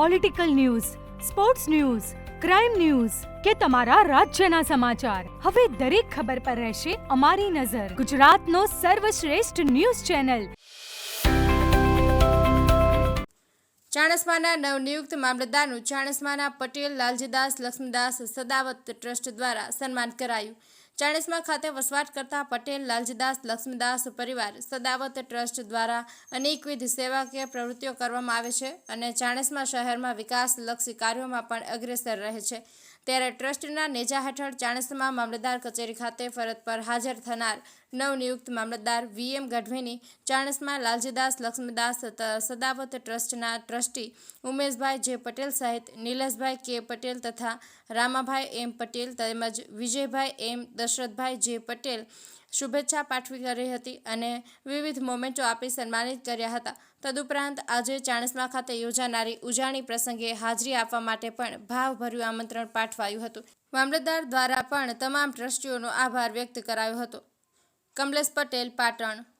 Political news sports news crime news કે તમારા રાજ્યના સમાચાર. હવે દરેક ખબર પર રહેશે અમારી નજર. ગુજરાતનો સર્વશ્રેષ્ઠ ન્યૂઝ ચેનલ. ચાણસ્માના નવનિયુક્ત મામલતદારનું ચાણસ્માના પટેલ, લાલજીદાસ, લક્ષ્મીદાસ સદાવત ટ્રસ્ટ દ્વારા સન્માન કરાયું. ચાણસ્મા ખાતે વસવાટ કરતા પટેલ, લાલજીદાસ, લક્ષ્મીદાસ પરિવાર સદાવત ટ્રસ્ટ દ્વારા અનેકવિધ સેવાકીય પ્રવૃત્તિઓ કરવામાં આવે છે અને ચાણેસમા શહેરમાં વિકાસલક્ષી કાર્યોમાં પણ અગ્રેસર રહે છે. ત્યારે ટ્રસ્ટના નેજા હેઠળ ચાણસમા મામલતદાર કચેરી ખાતે ફરજ પર હાજર થનાર નવનિયુક્ત મામલતદાર વીએમ ગઢવીની ચાણસમા લાલજીદાસ, લક્ષ્મીદાસ સદાવત ટ્રસ્ટના ટ્રસ્ટી ઉમેશભાઈ જે પટેલ સહિત નિલેશભાઈ કે પટેલ તથા રામાભાઈ એમ પટેલ તેમજ વિજયભાઈ એમ દશરથભાઈ જે પટેલ શુભેચ્છા પાઠવી કરી હતી અને વિવિધ મોમેન્ટો આપી સન્માનિત કર્યા હતા. તદુપરાંત આજે ચાણસ્મા ખાતે યોજાનારી ઉજાણી પ્રસંગે હાજરી આપવા માટે પણ ભાવભર્યું આમંત્રણ પાઠવાયું હતું. મામલતદાર દ્વારા પણ તમામ ટ્રસ્ટીઓનો આભાર વ્યક્ત કરાયો હતો. કમલેશ પટેલ, પાટણ.